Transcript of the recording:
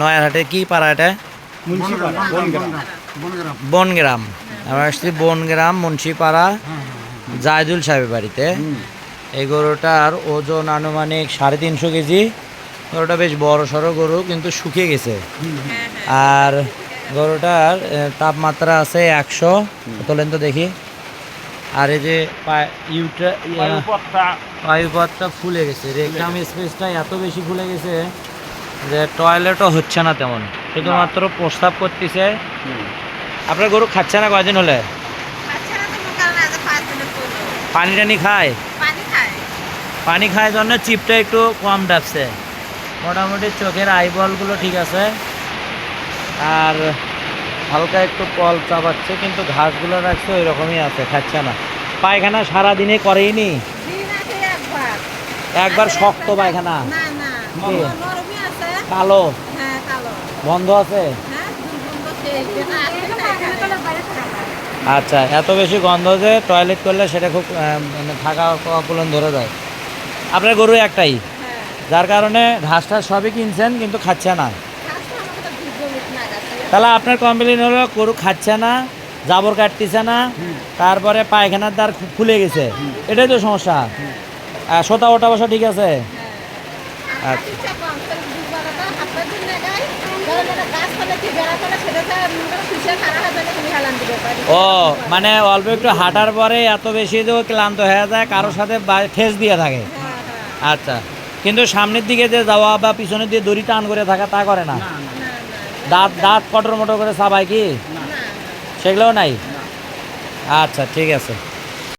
নয়ারহাটে কি পাড়া এটা? বনগ্রাম। বনগ্রাম বনগ্রাম আমরা আসছি বনগ্রাম মুন্সিপাড়া জায়দুল সাহেবের বাড়িতে। এই গরুটার ওজন আনুমানিক সাড়ে তিনশো কেজি। গরুটা বেশ বড় সড়ো গরু কিন্তু শুকিয়ে গেছে। আর গরুটার তাপমাত্রা আছে একশো। তোলেন তো দেখি? আর এই যে ইউটা পায়ুপথটা ফুলে গেছে। রেকটাম স্পেসটা এত বেশি ফুলে গেছে। যে টয়লেটও হচ্ছে না তেমন। শুধুমাত্র প্রস্তাব করতেছে। আপনার গরু খাচ্ছে না কয়দিন হলে। পানি টানি খায়? পানি খায়। পানি জন্য চিপটা একটু কম ডাকছে মোটামুটি চোখের আইবলগুলো ঠিক আছে। আর হালকা একটু কল চাপাচ্ছে কিন্তু ঘাসগুলো রাখছে ওই রকমই আছে খাচ্ছে না। পায়খানা সারাদিনে করেই নি একবার। একবার শক্ত পায়খানা? কালো? হ্যাঁ কালো। বন্ধ আছে? হ্যাঁ আছে। আচ্ছা এত বেশি গন্ধ যে টয়লেট করলে সেটা খুব মানে থাকা অকুলন ধরে যায়। আপনার গরু একটাই। হ্যাঁ। যার কারণে ঘাস টাস সবই কিনছেন কিন্তু খাচ্ছে না। তাহলে আপনার কমপ্লেন হলো গরু খাচ্ছে না জাবর কাটতেছে না তারপরে পায়খানার দ্বার খুলে গেছে। এটাই তো সমস্যা। সোতা ওটা বসা ঠিক আছে? ও মানে অল্প একটু হাঁটার পরে এত বেশি ও ক্লান্ত হয়ে যায় কারোর সাথে বা- ঠেস দিয়ে থাকে। আচ্ছা কিন্তু সামনের দিকে যে যাওয়া বা পিছনের দিকে দড়ি টান করে থাকা তা করে না? না না দাঁত দাঁত কটর মটর করে সাবাই কি? সেগুলোও নাই? আচ্ছা ঠিক আছে।